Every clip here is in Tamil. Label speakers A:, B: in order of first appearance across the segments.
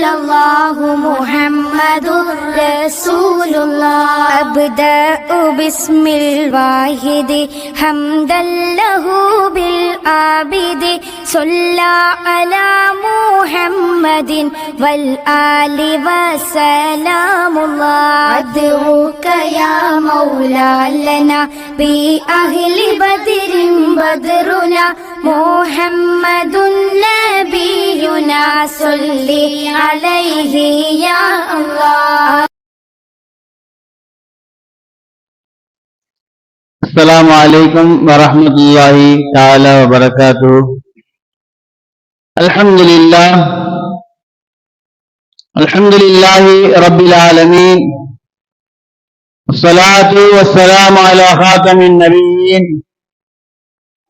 A: സല്ലല്ലാഹു മുഹമ്മദുർ റസൂലുള്ളാഹ്. അബ്ദഉ ബിസ്മിൽ വാഹിദി ഹംദല്ലഹു ബിൽ ആബിദി. സല്ലാ അലാ മുഹമ്മദിൻ വൽ ആലി വസലാമുല്ലാഹ് അദ്ഉക യാ മൗലാ ലനാ ബി അഹ്ലി ബദരിൻ ബദ്റുനാ. മുഹമ്മദുൻ നബിയുനാ صل عليه يا الله.
B: السلام عليكم ورحمة الله تعالى وبركاته. الحمد لله. الحمد لله رب العالمين. والصلاة والسلام على خاتم النبيين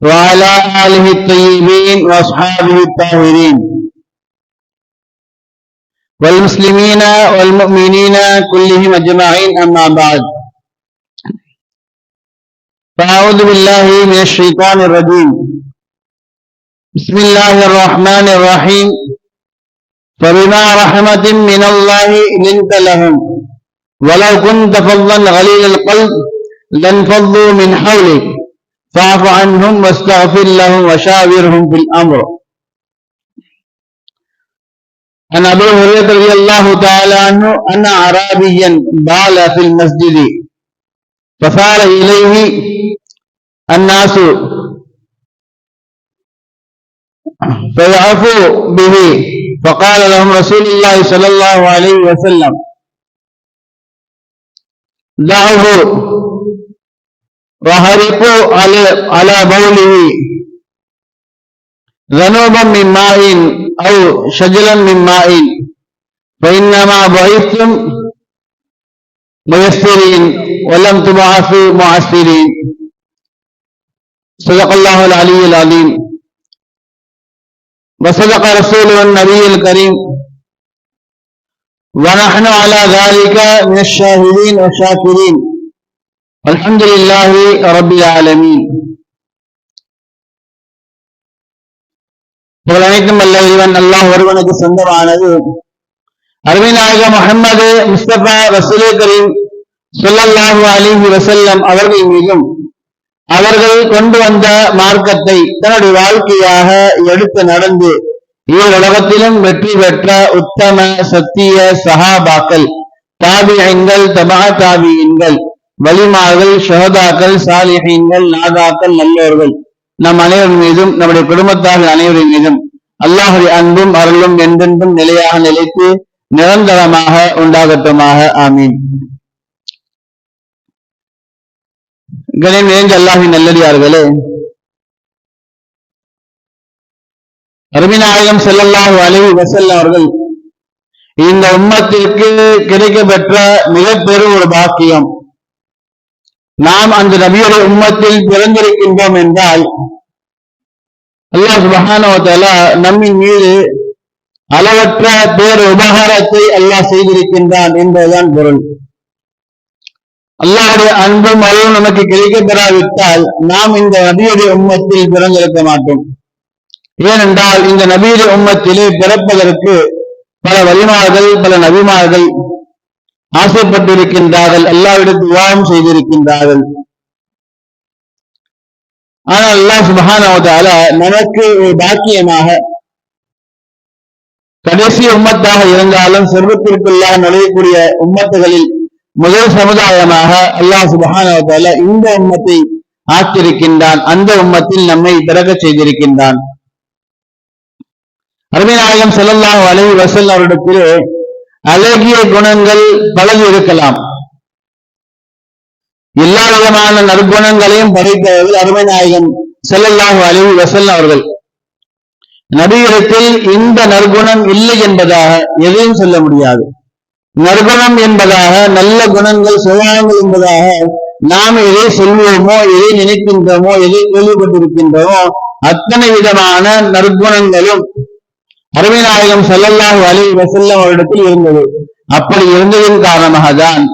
B: وعلى آله الطيبين وأصحابه الطاهرين. والمسلمين والمؤمنين كلهم أجمعين أما بعد. فأعوذ بالله من الشيطان الرجيم. بسم الله الرحمن الرحيم. فبما رحمة من الله لنت لهم. ولو كنت فظا غليل القلب لانفضوا من حولك. فاعف عنهم واستغفر لهم وشاورهم في الأمر. عن أبي هريرة رضي الله تعالى عنه أن أعرابيا بال في المسجد. فصار إليه الناس فيعفوا به. فقال لهم رسول الله صلى الله عليه وسلم دعه وهرقوا على بوله. ذنوبا من ماء أو شجلا من ماء. فإنما بعثتم ميسرين ولم تبعثوا معسرين. صدق الله العلي العظيم. وصدق رسوله النبي الكريم. ونحن على ذلك من الشاهدين والشاكرين. الحمد لله رب العالمين. புகழ் அனைத்தும் அல்ல இவன் எல்லாம் ஒருவனுக்கு சொந்தமானது. அருமைநாயக முகமது முஸ்தபா ரசூலே கரீம் சொல்லல்லாஹு அலிஹி வசல்லம் அவர்கள் மீதும் அவர்கள் கொண்டு வந்த மார்க்கத்தை தன்னுடைய வாழ்க்கையாக எடுத்து நடந்து உலகத்திலும் வெற்றி பெற்ற உத்தம சத்திய சஹாபாக்கள் தாபியங்கள் தபா தாபியன்கள் வலிமார்கள் ஷஹதாக்கள் சாலிஹீன்கள் நாதாக்கள் நல்லோர்கள். நம் அனைவர் மீதும் நம்முடைய குடும்பத்தார்கள் அனைவரின் மீதும் அல்லாஹுடைய அன்பும் அருளும் என்றென்றும் நிலையாக நிலைத்து நிரந்தரமாக உண்டாகட்டுமாக. ஆமீன். கணேன் நிறைந்த அல்லாஹின் நல்லடியார்களே. அருமிநாயகம் செல்லல்லாஹு அலைஹி வசல்லம் அவர்கள் இந்த உம்மத்திற்கு கிடைக்கப்பெற்ற மிக பெரும் ஒரு பாக்கியம். நாம் அந்த நபியுடைய உம்மத்தில் பிறந்திருக்கின்றோம் என்றால் அல்லாஹ் சுபஹானவத்தால நம்மின் மீது அளவற்ற பேர் உபகாரத்தை அல்லாஹ் செய்திருக்கின்றான் என்பதுதான் பொருள். அல்லாஹுடைய அன்பும் அருளும் நமக்கு கிடைக்க பெறாவிட்டால் நாம் இந்த நபியுடைய உம்மத்தில் பிறந்திருக்க மாட்டோம். ஏனென்றால் இந்த நபியுடைய உம்மத்திலே பிறப்பதற்கு பல வலிமார்கள் பல நபிமார்கள் ஆசைப்பட்டிருக்கின்றார்கள் எல்லாவிடத்து விவாகம் செய்திருக்கின்றார்கள். ஆனால் அல்லாஹ் சுபஹானவதால நமக்கு ஒரு பாக்கியமாக கடைசி உம்மத்தாக இருந்தாலும் செல்வத்திற்குள்ளாக நுழையக்கூடிய உம்மத்துகளில் முதல் சமுதாயமாக அல்லாஹ் சுபஹானவதால இந்த உம்மத்தை ஆக்கியிருக்கின்றான் அந்த உம்மத்தில் நம்மை பிறக செய்திருக்கின்றான். அருமைநாயகம் செல்லல்லாஹ் அலைஹி வசல் அவரிடத்தில் அழகிய குணங்கள் பலது இருக்கலாம் எல்லா விதமான நற்குணங்களையும் படைத்தவர்கள் அருமைநாயகம் செல்லல்லாஹு அலைஹி வசல் அவர்கள். நபியிடத்தில் இந்த நற்குணம் இல்லை என்பதாக எதையும் சொல்ல முடியாது. நற்குணம் என்பதாக நல்ல குணங்கள் சுகாயங்கள் என்பதாக நாம் எதை சொல்வோமோ எதை நினைக்கின்றோமோ எதை கேள்விப்பட்டிருக்கின்றோமோ அத்தனை விதமான நற்குணங்களும் அருமைநாயகம் செல்லல்லாஹு அலி வசல்லம் அவரிடத்தில் இருந்தது. அப்படி இருந்ததின் காரணமாக தான்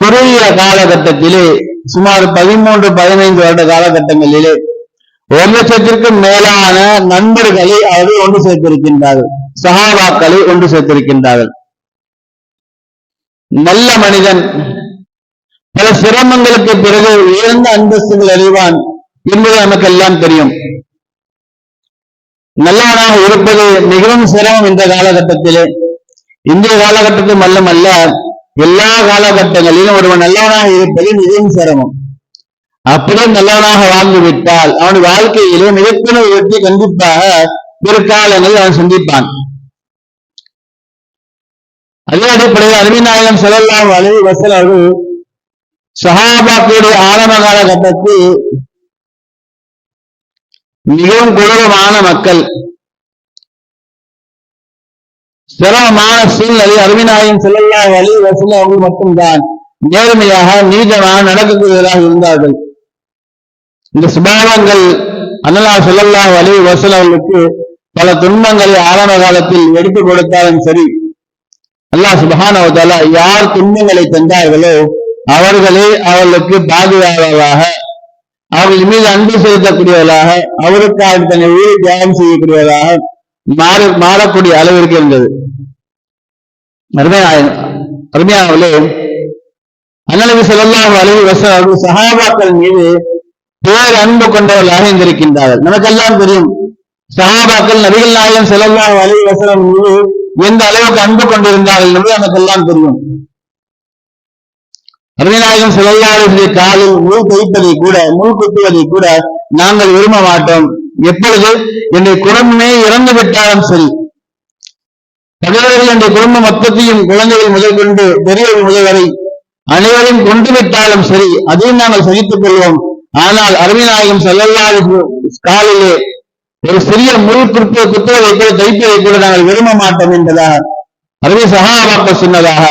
B: குறுகிய காலகட்டத்திலே சுமார் பதிமூன்று பதினைந்து வருட காலகட்டங்களிலே ஒரு லட்சத்திற்கும் மேலான நண்பர்களை அவர்கள் ஒன்று சேர்த்திருக்கின்றார்கள். சகாபாக்களை ஒன்று சேர்த்திருக்கின்றார்கள். நல்ல மனிதன் பல சிரமங்களுக்கு பிறகு உயர்ந்த அந்தஸ்துகள் அறிவான் என்பது நமக்கு எல்லாம் தெரியும். நல்லவனாக இருப்பது மிகவும் சிரமம் இந்த காலகட்டத்திலே. இந்திய காலகட்டத்தில் மல்லமல்ல எல்லா காலகட்டங்களிலும் ஒருவன் நல்லவனாக இருப்பது மிகவும் சிரமம். அப்படியே நல்லவனாக வாழ்ந்து விட்டால் அவன் வாழ்க்கையிலே மிகப்பெரிய வெற்றி கண்டிப்பாக பிற்காலங்களில் அவன் சந்திப்பான். அதே அடிப்படையில் அருமிநாயகம் செல்லல்லாம் வலி வசல் அவர்கள் சஹாபாக்களுடைய ஆரம்ப காலகட்டத்தில் மிகவும் கொடூரமான மக்கள். சிரமமான சூழ்நிலை. அருமைநாயகம் செல்லல்லா வழி வசூல் அவர்கள் மட்டும்தான். நேர்மையாக நீதமாக நடக்கக்கூடியவராக இருந்தார்கள். இந்த சுபாவங்கள் அண்ணலா செல்லல்லா வழி வசூல் அவர்களுக்கு பல துன்பங்களை ஆரம்ப காலத்தில் எடுத்து கொடுத்தாலும் சரி அல்லாஹ் சுபஹானவத்தால யார் துன்பங்களை தந்தார்களோ அவர்களே அவர்களுக்கு பாதுகாவலாக அவர்கள் மீது அன்பு செலுத்தக்கூடியவர்களாக அவருக்காக தன்னை உயிரை தியாகம் செய்யக்கூடியவர்களாக மாற மாறக்கூடிய அளவிற்கு இருந்தது. அருமையா அருமையானவர்களே அண்ணலவி சொல்லலாம் அலைவி வசம் அவர்கள் சகாபாக்கள் மீது பேர் அன்பு கொண்டவர்களாக இருந்திருக்கின்றார்கள். நமக்கெல்லாம் தெரியும் சகாபாக்கள் நபிகள் நாயகம் செல்லல்லாம் அலைவி வசனம் மீது எந்த அளவுக்கு அன்பு கொண்டிருந்தார்கள் என்பது நமக்கெல்லாம் தெரியும். அருமைநாயகம் செல்லல்லாருடைய காலில் முள் தைப்பதை கூட முள் குத்துவதை கூட நாங்கள் விரும்ப மாட்டோம். எப்பொழுது? என்னுடைய குடும்பமே இறந்து விட்டாலும் சரி. தமிழர்கள் என்ற குடும்பம் மொத்தத்தையும் குழந்தைகள் முதல் கொண்டு பெரியவர்கள் முதல் வரை அனைவரையும் கொண்டு விட்டாலும் சரி அதையும் நாங்கள் சகித்துக் கொள்வோம். ஆனால் அருமைநாயகம் செல்லல்லாத காலிலே ஒரு சிறிய முள் குத்து குத்துவதை கூட தைப்பதை கூட நாங்கள் விரும்ப மாட்டோம் என்பதாக அருமை சகாபாக்கள் சொன்னதாக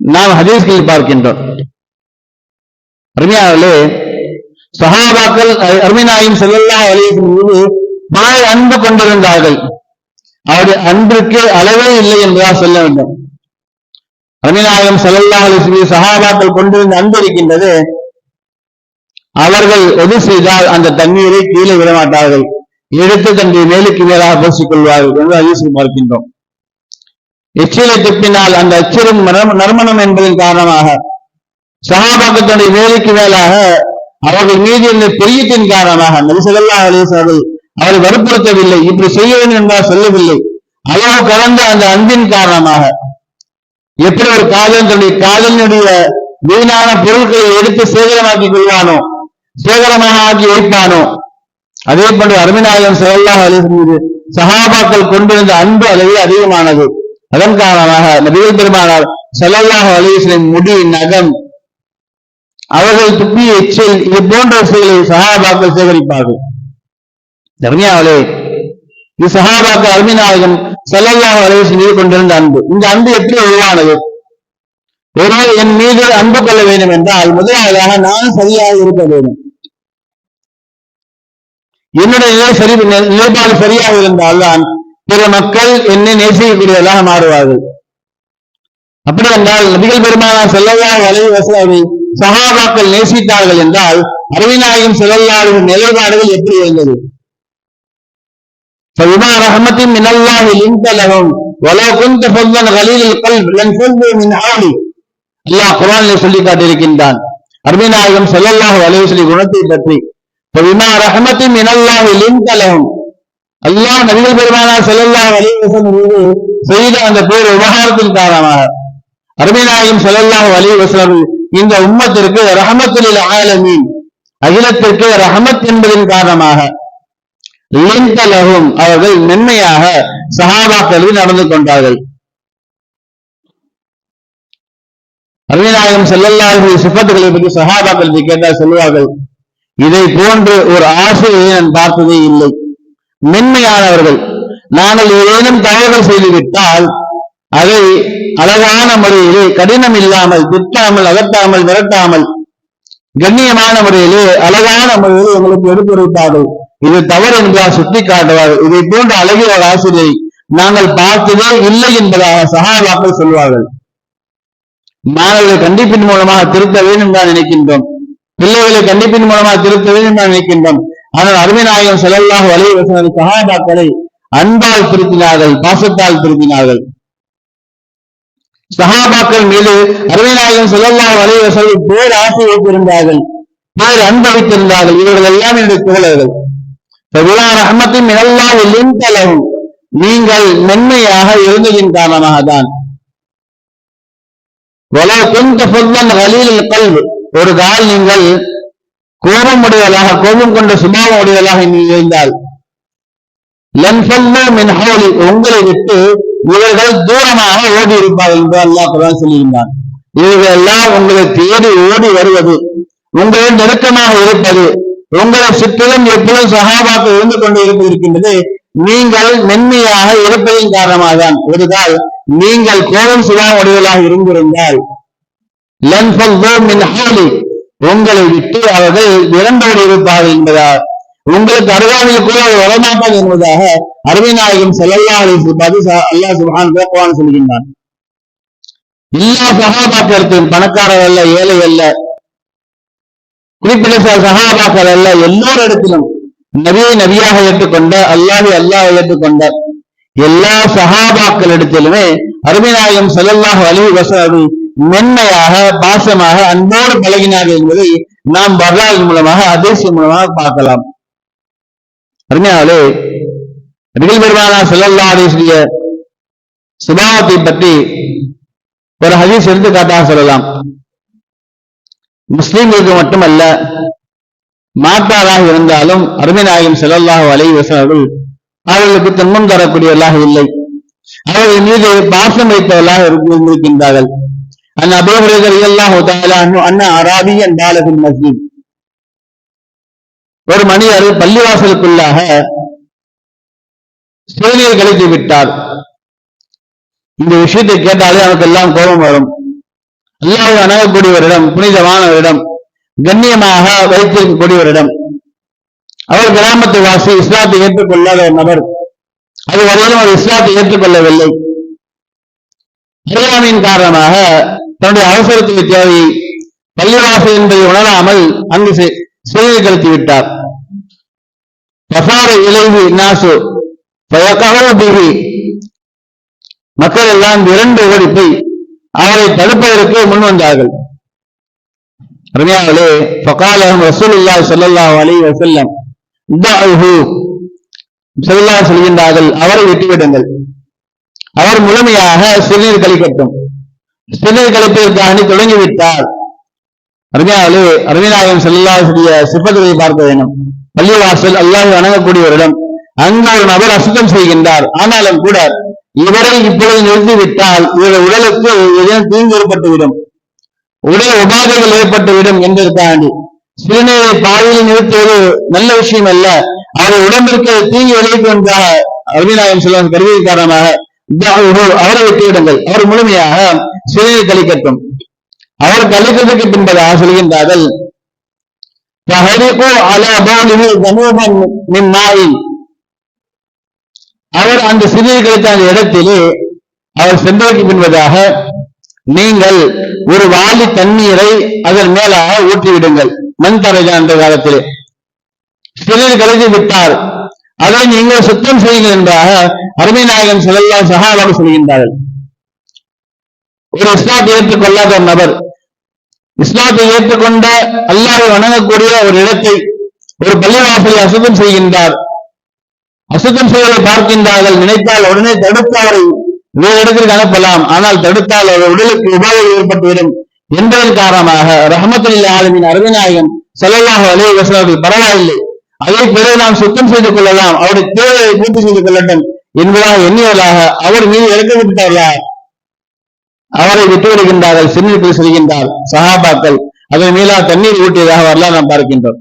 B: நாம் ஹதீஸ்களில் பார்க்கின்றோம். அருமையாவிலே சஹாபாக்கள் அருமைநாயும் செல்லல்லா அலையின் மீது அன்பு கொண்டிருந்தார்கள். அவருடைய அன்பிற்கு அளவே இல்லை என்றுதான் சொல்ல வேண்டும். அருமைநாயகம் செல்லல்லா அலி சஹாபாக்கள் கொண்டிருந்த அன்பு இருக்கின்றது. அவர்கள் எது செய்தால் அந்த தண்ணீரை கீழே விடமாட்டார்கள். எடுத்து தன்னுடைய மேலுக்கு மேலாக பூசிக் கொள்வார்கள் என்று அதிசயம் பார்க்கின்றோம். எச்சிலை துப்பினால் அந்த அச்சிரும் நறுமணம் என்பதன் காரணமாக சகாபாக்கத்துடைய வேலைக்கு மேலாக அவர்கள் மீது இருந்த பெரியத்தின் காரணமாக நரிசல்லா அலேசர்கள் அவரை வற்புறுத்தவில்லை. இப்படி செய்ய வேண்டும் என்றால் சொல்லவில்லை. அளவு கலந்த அந்த அன்பின் காரணமாக எப்படி ஒரு காதல் தன்னுடைய காதலினுடைய வீணான பொருட்களை எடுத்து சேகரமாக்கி கொள்வானோ சேகரமாக ஆக்கி வைப்பானோ அதே போன்று அருமிநாயகம் செல்லா அலிசன் மீது சகாபாக்கள் கொண்டிருந்த அன்பு அளவே அதிகமானது. அதன் காரணமாக நபிகள் பெருமானார் செல்லல்லாக அலிஸ்லின் முடி நகம் அவர்கள் துப்பிய எச்சில் இது போன்ற விஷயங்களை சகாபாக்கள் சேகரிப்பார்கள். தர்மியாவலே இது சகாபாக்கள் அருமிநாயகம் செல்லல்லாக அலிஸ்லின் மீது கொண்டிருந்த அன்பு. இந்த அன்பு எப்படி உருவானது? ஒருவர் என் மீது அன்பு கொள்ள வேண்டும் என்றால் முதலாவதாக நான் சரியாக இருக்க வேண்டும். என்னுடைய நிலை சரி நிலைப்பாடு சரியாக இருந்தால்தான் பிற மக்கள் என்னை நேசிக்கக்கூடியவர்களாக மாறுவார்கள் அப்படி என்றால் நபிகள் பெருமானார் செல்லல்லா வலை வசதி சகாபாக்கள் நேசித்தார்கள் என்றால் அறிவிநாயகம் செல்லல்லாவின் நிலைப்பாடுகள் எப்படி இருந்தது فبما رحمة من الله لنت لهم ولو كنت فظا غليل القلب لانفضوا من حولك அல்லாஹ் குரானில் சொல்லி காட்டியிருக்கின்றான் அருமைநாயகம் செல்லல்லாஹு அலைவசலி குணத்தை பற்றி விமா ரஹமத்தின் மினல்லாஹி லிந்த லஹும் அல்லாஹ் நபிகள் பெருமானார் செல்லல்லா வலிவசன் மீது செய்த அந்த பேர் விவகாரத்தின் காரணமாக. அருமைநாயகம் செல்லல்லாஹ் வலிவசன் இந்த உம்மத்திற்கு ரஹமத்துலில் ஆலமீன் அகிலத்திற்கு ரஹமத் என்பதன் காரணமாக லிந்தலகும் அவர்கள் மென்மையாக சகாபாக்களில் நடந்து கொண்டார்கள். அருமைநாயகம் செல்லல்லாஹுடைய சிப்பத்துகளை பற்றி சகாபாக்கள் கேட்டால் சொல்லுவார்கள் இதை போன்று ஒரு ஆசையை நான் பார்த்ததே இல்லை. மென்மையானவர்கள். நாங்கள் ஏதேனும் தவறுகள் செய்துவிட்டால் அதை அழகான முறையிலே கடினம் இல்லாமல் திட்டாமல் அகற்றாமல் விரட்டாமல் கண்ணியமான முறையிலே அழகான முறையில் எங்களுக்கு எடுத்துரைத்தார்கள் இது தவறு என்பதால் சுட்டி காட்டுவார்கள் இதை போன்ற அழகிய ஒரு ஆசிரியை நாங்கள் பார்த்ததே இல்லை என்பதாக சகாபாக்கள் சொல்வார்கள். மாணவர்களை கண்டிப்பின் மூலமாக திருத்த வேண்டும் தான் நினைக்கின்றோம். பிள்ளைகளை கண்டிப்பின் மூலமாக திருத்த வேண்டும் தான் நினைக்கின்றோம். ஆனால் அருமைநாயகம் செலவாக வலைய வசனது சகாபாக்களை அன்பால் திருத்தினார்கள் பாசத்தால் திருத்தினார்கள். சகாபாக்கள் மீது அருமைநாயகம் செலவாக வலைய வசனம் பேர் ஆசை வைத்திருந்தார்கள் பேர் அன்பளித்திருந்தார்கள் இவர்கள் எல்லாம் என்னுடைய தோழர்கள் விழா ரஹமத்தின் மினல்லா நீங்கள் மென்மையாக இருந்ததின் காரணமாக தான் ஒரு கால் நீங்கள் கோபம் உடையவளாக கோபம் கொண்ட சுபாவம் உடையவளாக நீ இருந்தால் உங்களை விட்டு இவர்கள் தூரமாக ஓடி இருப்பார்கள் என்று அல்லாஹ் குரான் சொல்லியிருந்தான். இவர்கள் எல்லாம் உங்களை தேடி ஓடி வருவது உங்களை நெருக்கமாக இருப்பது உங்களை சுற்றிலும் எப்பொழுதும் சகாபாக்கள் இருந்து கொண்டு இருப்பது இருக்கின்றது நீங்கள் மென்மையாக இருப்பதின் காரணமாக தான் ஒருதால் நீங்கள் கோபம் சுபாவம் உடையவர்களாக இருந்திருந்தால் உங்களை விட்டு அவர்கள் இரண்டோடு இருப்பார்கள் என்பதால் உங்களுக்கு அருகாமையில் கூட அவர் வரமாட்டார் என்பதாக அருமைநாயகம் செல்லல்லா அல்லா சுபான் பேக்குவான் சொல்கின்றான். எல்லா சகாபாக்களுக்கும் பணக்காரர் அல்ல ஏழை அல்ல குறிப்பிட்ட சகாபாக்கள் அல்ல எல்லோரிடத்திலும் நபியை நபியாக ஏற்றுக்கொண்ட அல்லாஹி அல்லாஹ் ஏற்றுக்கொண்ட எல்லா சகாபாக்களிடத்திலுமே அருமைநாயகம் செல்லல்லாஹ் அலி வசதி மென்மையாக பாசமாக அன்போடு பழகினார்கள் என்பதை நாம் வரலாறு மூலமாக அதிர்ஷ்டம் மூலமாக பார்க்கலாம். அருமையாவே அருகில் பெருமானா செல்லல்லா அலிஸ்லிய சுபாவத்தை பற்றி ஒரு ஹதீஸ் எடுத்துக்காட்டாக சொல்லலாம். முஸ்லீம்களுக்கு மட்டுமல்ல மாற்றாராக இருந்தாலும் அருமைநாயகம் செல்லல்லாஹ் அலை வசனர்கள் அவர்களுக்கு துன்பம் தரக்கூடியவர்களாக இல்லை. அவர்கள் மீது பாசம் வைத்தவர்களாக இருந்திருக்கின்றார்கள். عن ابي هريره رضي الله تعالى عنه ان اعرابيا بال في المسجد ஒரு மனிதர் பள்ளிவாசலுக்குள்ளாக சிறுநீர் கழித்து விட்டார் இந்த விஷயத்தை கேட்டாலே அவனுக்கு எல்லாம் கோபம் வரும் அல்லாஹ் அணுகக்கூடியவரிடம் புனிதமானவரிடம் கண்ணியமாக வைத்திருக்கக்கூடியவரிடம் அவர் கிராமத்து வாசி இஸ்லாத்தை ஏற்றுக்கொள்ளாத ஒரு நபர் அது வரையிலும் அவர் இஸ்லாத்தை ஏற்றுக்கொள்ளவில்லை அறியாமையின் காரணமாக தன்னுடைய அவசரத்துக்கு தேவை பள்ளிவாசல் என்பதை உணராமல் அங்கு சிறையை கழித்து விட்டார் இளைவு நாசு பிகி மக்கள் எல்லாம் இரண்டு ஓடிப்பை அவரை தடுப்பதற்கு முன் வந்தார்கள். அருமையாளே ஃபகாலகம் ரசூலுல்லா சொல்லல்லாஹு அலைஹி வஸல்லம் செல்லா சொல்கின்றார்கள் அவரை விட்டுவிடுங்கள். அவர் முழுமையாக சிறுநீர் கழிக்கட்டும் சிறுநீர் கழிப்பதற்காக தொடங்கிவிட்டார். அருமையாளே அருமைநாயகம் செல்லாசுடைய சிப்பத்தை பார்க்க வேண்டும். பள்ளிவாசல் அல்லாஹ் வணங்கக்கூடியவரிடம் அங்கு ஒரு நபர் அசுத்தம் செய்கின்றார். ஆனாலும் கூட இவரை இப்பொழுது நிறுத்திவிட்டால் இவருடைய உடலுக்கு ஏதேனும் தீங்கு ஏற்பட்டுவிடும். உடல் உபாதைகள் ஏற்பட்டுவிடும் என்பதற்காண்டி சிறுநீரை பாதையில் நிறுத்துவது நல்ல விஷயம் அல்ல அவர் உடம்பிற்கு தீங்கு விளைவிக்கும் என்றாக அருமைநாயகம் செல்வன் கருவியின் காரணமாக அவரை விட்டுவிடுங்கள். அவர் முழுமையாக சிறுநீர் கழிக்கட்டும். அவர் கழித்ததுக்கு பின்பதாக சொல்கின்றார்கள் அவர் அந்த சிறிய கழித்த அந்த இடத்திலே அவர் சென்றதற்கு பின்பதாக நீங்கள் ஒரு வாலி தண்ணீரை அதன் மேலாக ஊற்றிவிடுங்கள் மண் தரையா அந்த காலத்திலே. சிறிய கழித்து விட்டார் அதை நீங்கள் சுத்தம் செய்யுங்கள் என்றாக அருமை நாயகன் செல்லா சகாவாக சொல்கின்றார்கள். ஒரு இஸ்லாத்தை ஏற்றுக்கொள்ளாத ஒரு நபர். இஸ்லாத்தை ஏற்றுக்கொண்ட அல்லாவை வணங்கக்கூடிய ஒரு இடத்தை ஒரு பள்ளிவாசலை அசுத்தம் செய்கின்றார். அசுத்தம் செய்வதை பார்க்கின்றார்கள். நினைத்தால் உடனே தடுத்து அவரை வேறு இடத்திற்கு அனுப்பலாம். ஆனால் தடுத்தால் அவர் உடலுக்கு உபாதை ஏற்பட்டுவிடும். என்பதன் காரணமாக ரஹமத்துல்ல ஆளுமின் அருவிநாயகம் செல்லல்லாக அலே வசனத்தில் பரவாயில்லை. அதை பிறகு நாம் சுத்தம் செய்து கொள்ளலாம். அவருடைய தேவையை பூர்த்தி செய்து கொள்ளட்டும் என்பதாக எண்ணியவர்களாக அவர் மீது இறக்க அவரை விட்டு விடுகின்றார்கள் சிறுநீர்கள் செல்கின்றார் சகாபாக்கள் அதன் மீளா தண்ணீர் ஊட்டியதாக வரலாம் நாம் பார்க்கின்றோம்.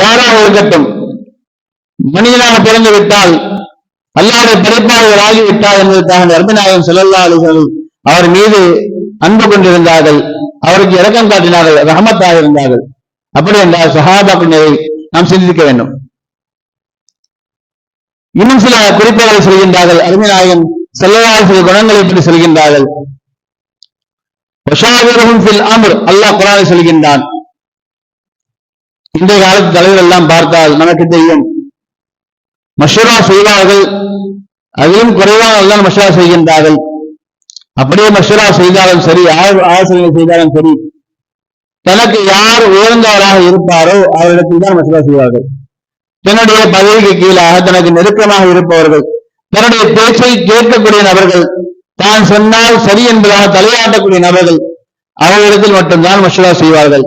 B: யாராக இருக்கட்டும் மனிதனாக பிறந்து விட்டால் அல்லாத பிறப்பாளர்கள் ஆகிவிட்டார் என்பதற்காக நர்மநாயகம் செல்லல்லா அலிசல் அவர் மீது அன்பு கொண்டிருந்தார்கள். அவருக்கு இறக்கம் காட்டினார்கள் ரஹமத்தாக இருந்தார்கள். அப்படி என்றால் சஹாபாக்கள் நாம் சிந்திக்க வேண்டும். இன்னும் சில குறிப்புகளை சொல்கின்றார்கள். அருமநாயகம் செல்லவாசிய குணங்களை பற்றி சொல்கின்றார்கள்? வஷாவிரஹும் ஃபில் அல்லாஹ் குரானை சொல்கின்றான். இன்றைய காலத்து தலைவர் எல்லாம் பார்த்தால் நமக்கு தெரியும். மஷூரா செய்வார்கள் அதிலும் குறைவானவர்கள் மஷூரா செய்கின்றார்கள். அப்படியே மஷூரா செய்தாலும் சரி ஆலோசனை செய்தாலும் சரி தனக்கு யார் உயர்ந்தவராக இருப்பாரோ அவரிடத்தில் தான் மஷூரா செய்வார்கள். தன்னுடைய பதவிக்கு கீழாக தனக்கு நெருக்கமாக இருப்பவர்கள். தன்னுடைய பேச்சை கேட்கக்கூடிய நபர்கள் தான் சொன்னால் சரி என்பதாக தலையாட்டக்கூடிய நபர்கள் அவர்களிடத்தில் மட்டும்தான் மஷூரா செய்வார்கள்.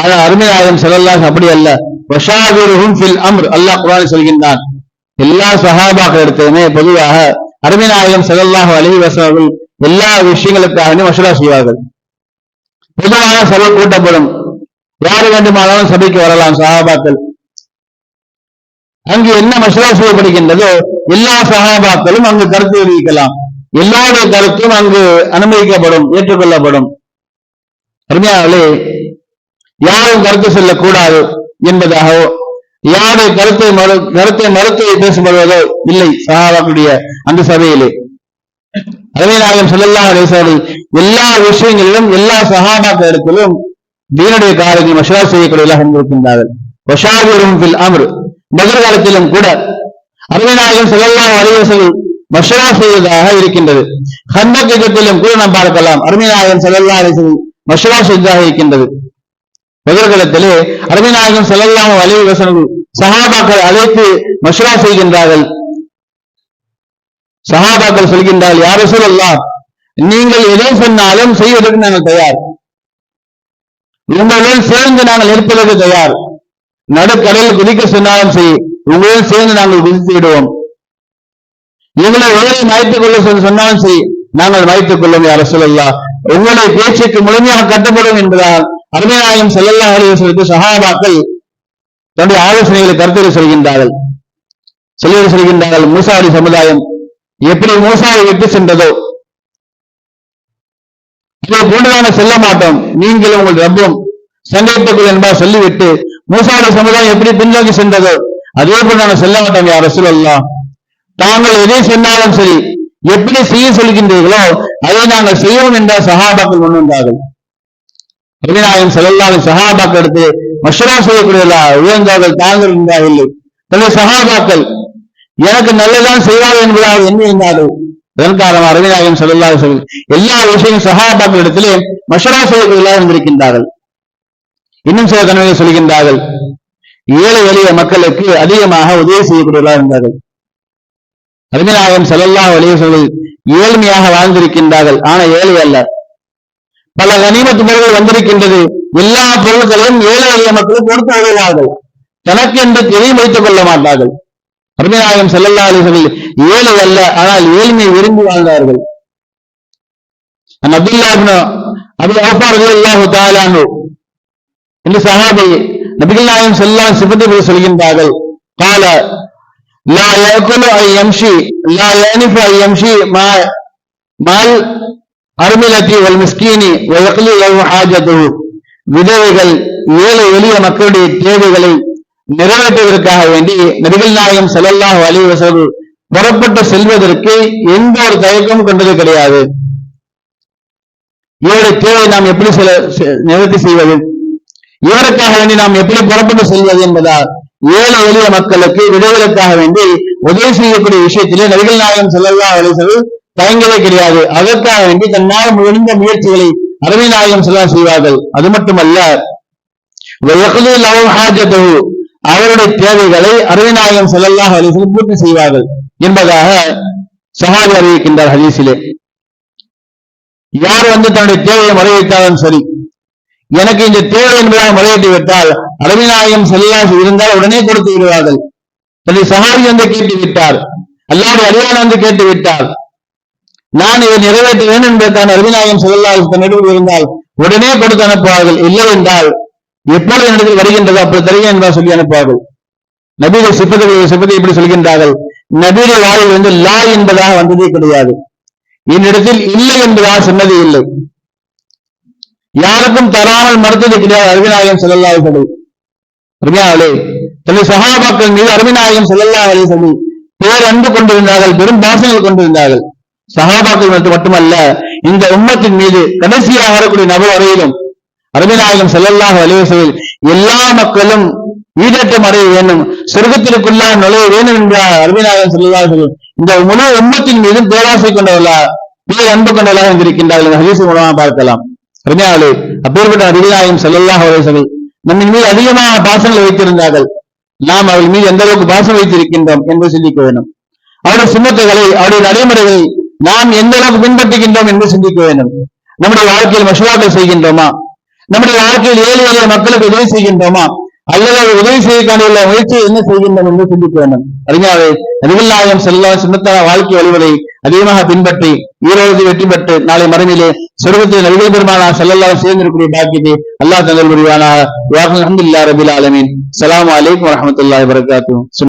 B: ஆனால் அருமையாளன் செல்லல்லாஹ் அப்படி அல்ல. வஷாவிருஹும் ஃபில் அம்ர் அல்லாஹ் குர்ஆனில் சொல்கின்றான். எல்லா சஹாபாக்கள் எடுத்ததுமே பொதுவாக அருமைநாயகம் செல்லல்லாஹு அழகி வசவர்கள் எல்லா விஷயங்களுக்காக மஷூரா செய்வார்கள். பொதுவாக சபை கூட்டப்படும். யாரு வேண்டுமானாலும் சபைக்கு வரலாம் சஹாபாக்கள். அங்கு என்ன மசூரா செய்யப்படுகின்றதோ எல்லா சகாபாக்களும் அங்கு கருத்து தெரிவிக்கலாம். எல்லாருடைய கருத்தும் அங்கு அனுமதிக்கப்படும் ஏற்றுக்கொள்ளப்படும். அருமையாவே யாரும் கருத்து சொல்லக்கூடாது என்பதாகவோ யாருடைய கருத்தை மறு கருத்தை மறுத்து பேசப்படுவதோ இல்லை சகாபாக்களுடைய அந்த சபையிலே. அருமைநாயகம் செல்லல்லா அலேசாவில் எல்லா விஷயங்களிலும் எல்லா சகாபாக்களிடத்திலும் தீனுடைய காரியங்கள் மசூரா செய்யக்கூடியதாக இருந்திருக்கின்றார்கள் வஷாவிரும் ஃபில் எதிர்காலத்திலும் கூட அருமைநாயகம் செல்லலாம் அறிவசல் மஷரா செய்ததாக இருக்கின்றது. ஹந்தக் யுத்தத்திலும் கூட நாம் பார்க்கலாம் அருமைநாயகம் செல்லல்லா அலிவசல் மஷரா செய்ததாக இருக்கின்றது. எதிர்காலத்திலே அருமைநாயகம் செல்லல்லாம அலிவசல் சஹாபாக்கள் அழைத்து மஷரா செய்கின்றார்கள். சஹாபாக்கள் சொல்கின்றார்கள் யார் சொல்லலாம் நீங்கள் எதை சொன்னாலும் செய்வதற்கு நாங்கள் தயார். உங்களுடன் சேர்ந்து நாங்கள் இருப்பதற்கு தயார். நடுக்கடலில் குதிக்க சொன்னாலும் சரி உங்களுடன் சேர்ந்து நாங்கள் குதித்து விடுவோம். எங்களை உடலை மறைத்துக் கொள்ள சொன்னாலும் சரி நாங்கள் மறைத்துக் கொள்ளும் யார சொல்லல்லா உங்களுடைய பேச்சுக்கு முழுமையாக கட்டப்படும் என்பதால் அருமையாயம் செல்லல்லா அலுவலகத்திற்கு சகாபாக்கள் தன்னுடைய ஆலோசனைகளை கருத்தில் சொல்கின்றார்கள். சிலர் சொல்கின்றார்கள் மூசாடி சமுதாயம் எப்படி மூசாவை விட்டு சென்றதோ இதை போன்றதான செல்ல மாட்டோம். நீங்களும் உங்கள் ரப்பும் சண்டையிட்டுக் என்பார் சொல்லிவிட்டு மூசாவுடைய சமுதாயம் எப்படி பின்னோக்கி சென்றதோ? அதே போல் நாங்கள் செல்ல மாட்டோம் யார் சொல்லலாம் தாங்கள் எதை சொன்னாலும் சரி எப்படி செய்ய சொல்கின்றீர்களோ அதை நாங்கள் செய்வோம் என்ற சகாபாக்கள் முன் வந்தார்கள் அபிநாயகம் செல்லல்லாவின் சகாபாக்கள் எடுத்து மஷரா செய்யக்கூடியதா உயர்ந்தார்கள் தாங்கள் இருந்தார்கள் தன்னுடைய சகாபாக்கள் எனக்கு நல்லதான் செய்வார்கள் என்பதாக என்ன இருந்தார்கள் இதன் காரணமாக அருமைநாயகம் செல்லல்லாத சொல் எல்லா விஷயம் சகாபாக்கள் இடத்திலே மஷரா செய்யக்கூடியதாக இருந்திருக்கின்றார்கள். இன்னும் சில தன்மையை சொல்கின்றார்கள். ஏழை எளிய மக்களுக்கு அதிகமாக உதவி செய்யக்கூடியவர்களாக இருந்தார்கள். அருமைநாயகம் செல்லல்லா வலியுறுத்தல் ஏழ்மையாக வாழ்ந்திருக்கின்றார்கள். ஆனா ஏழை அல்ல. பல கனிமத்து முறைகள் வந்திருக்கின்றது. எல்லா பொருட்களையும் ஏழை எளிய மக்களுக்கு கொடுத்து வருகிறார்கள். தனக்கு என்று தெரிய வைத்துக் கொள்ள மாட்டார்கள். அருமைநாயகம் செல்லல்லா அலிசர்கள் ஏழை அல்ல ஆனால் ஏழ்மையை விரும்பி வாழ்ந்தார்கள். அப்துல்லா அபு அஃபா ரலியல்லாஹு தஆலா என்று சகாபி சஹாபி நபிகள் நாயகம் செல்லாம் சிபத்தை பற்றி சொல்கின்றார்கள். கால லா யகுலு ஐ எம்ஷி லா ஏனிஃபு ஐ எம்ஷி மா மால் அருமிலத்தி வல் மிஸ்கீனி வயக்லி லஹு ஹாஜத்துஹு. விதவைகள் ஏழை எளிய மக்களுடைய தேவைகளை நிறைவேற்றுவதற்காக வேண்டி நபிகள் நாயகம் ஸல்லல்லாஹு அலைஹி புறப்பட்டு செல்வதற்கு எந்த ஒரு தயக்கமும் கொண்டது கிடையாது. இவருடைய தேவை நாம் எப்படி சில நிவர்த்தி செய்வது? இவருக்காக வேண்டி நாம் எப்படி புறப்பட்டு செல்வது என்பதால் ஏழை எளிய மக்களுக்கு விடுதலுக்காக வேண்டி உதவி செய்யக்கூடிய விஷயத்திலே நபிகள் நாயகம் செல்லல்லா அலிசல் தயங்கவே கிடையாது. அதற்காக வேண்டி தன்னால் முடிந்த முயற்சிகளை அருமை நாயகம் செல்லா செய்வார்கள். அது மட்டுமல்ல அவருடைய தேவைகளை அரவிநாயகம் நாயகம் செல்லல்லாஹ் அலிசல் பூர்த்தி செய்வார்கள் என்பதாக சஹாபி அறிவிக்கின்றார் ஹதீஸிலே. யார் வந்து தன்னுடைய தேவையை முறையிட்டாலும் சரி எனக்கு இந்த தேவை என்பதாக முறையிட்டு விட்டால் அரவிநாயகம் செல்லாஸ் இருந்தால் உடனே கொடுத்து விடுவார்கள். தன்னுடைய சகாரி வந்து கேட்டு விட்டார் அல்லாது அடியான் வந்து கேட்டு விட்டார் நான் இதை நிறைவேற்றுவேன் என்பதற்கான அரவிநாயகம் செல்லாஸ் தன்னிடம் இருந்தால் உடனே கொடுத்து அனுப்புவார்கள். இல்லை என்றால் எப்பொழுது என்னிடத்தில் வருகின்றது அப்படி தருகிறேன் என்பதாக சொல்லி அனுப்புவார்கள். நபீகள் சிப்பத்தை சிப்பத்தை இப்படி சொல்கின்றார்கள்? நபீகள் வாயில் வந்து லா என்பதாக வந்ததே கிடையாது. என்னிடத்தில் இல்லை என்பதாக சொன்னதே இல்லை. யாருக்கும் தராமல் மறுத்தது கிடையாது. அருவிநாயகம் செல்லல்லாஹு சொல்லி அருமையாவளே தன்னை சகாபாக்கள் மீது அருவிநாயகம் செல்லல்லாஹு சொல்லி பேர் அன்பு கொண்டிருந்தார்கள் பெரும் பாசங்கள் கொண்டிருந்தார்கள். சகாபாக்கள் மட்டுமல்ல இந்த உம்மத்தின் மீது கடைசியாக வரக்கூடிய நபர் வரையிலும் அரபிநாயகம் செல்லல்லாக வலிவசையில் எல்லா மக்களும் ஈடேற்றம் அடைய வேண்டும் சொர்க்கத்திற்குள்ளாக நுழைய வேண்டும் என்றார் அரபிநாயகம் செல்லல்லாக இந்த முழு உம்மத்தின் மீதும் பேராசை கொண்டவர்களா பேர் அன்பு கொண்டவர்களாக இருந்திருக்கின்றார்கள் ஹரிசு மூலமாக பார்க்கலாம். அருமையாளே அப்பேற்பட்ட அருவிநாயகம் செல்லல்லாக வலிவசைகள் நம்மின் மீது அதிகமாக பாசங்களை வைத்திருந்தார்கள். நாம் அவள் மீது எந்த அளவுக்கு பாசம் வைத்திருக்கின்றோம் என்று சிந்திக்க வேண்டும். அவருடைய சுண்ணத்துகளை அவருடைய நடைமுறைகளை நாம் எந்த அளவுக்கு பின்பற்றுகின்றோம் என்று சிந்திக்க வேண்டும். நம்முடைய வாழ்க்கையில் மசோதாக்கள் செய்கின்றோமா? நம்முடைய வாழ்க்கையில் ஏழை எளிய மக்களுக்கு உதவி செய்கின்றோமா? அல்லது அவர் உதவி செய்யக்காண்டியுள்ள முயற்சி என்ன செய்கின்றோம் என்று சிந்திக்க வேண்டும். அறிஞாவே அறிவில்லாயம் செல்ல சுண்ணத்தான வாழ்க்கை வழிவதை அதிகமாக பின்பற்றி ஈரோடு வெற்றி பெற்று நாளை மறைவிலே சொர்க்கத்தில் நபிகள் பெருமானா செல்லல்லாம் சேர்ந்திருக்கூடிய பாக்கியத்தை அல்லாஹ் தங்கள் புரிவானா அலமதுல்லா ரபில் ஆலமீன் அஸ்ஸலாமு அலைக்கும் வரஹ்மத்துல்லாஹி வபரகாத்துஹு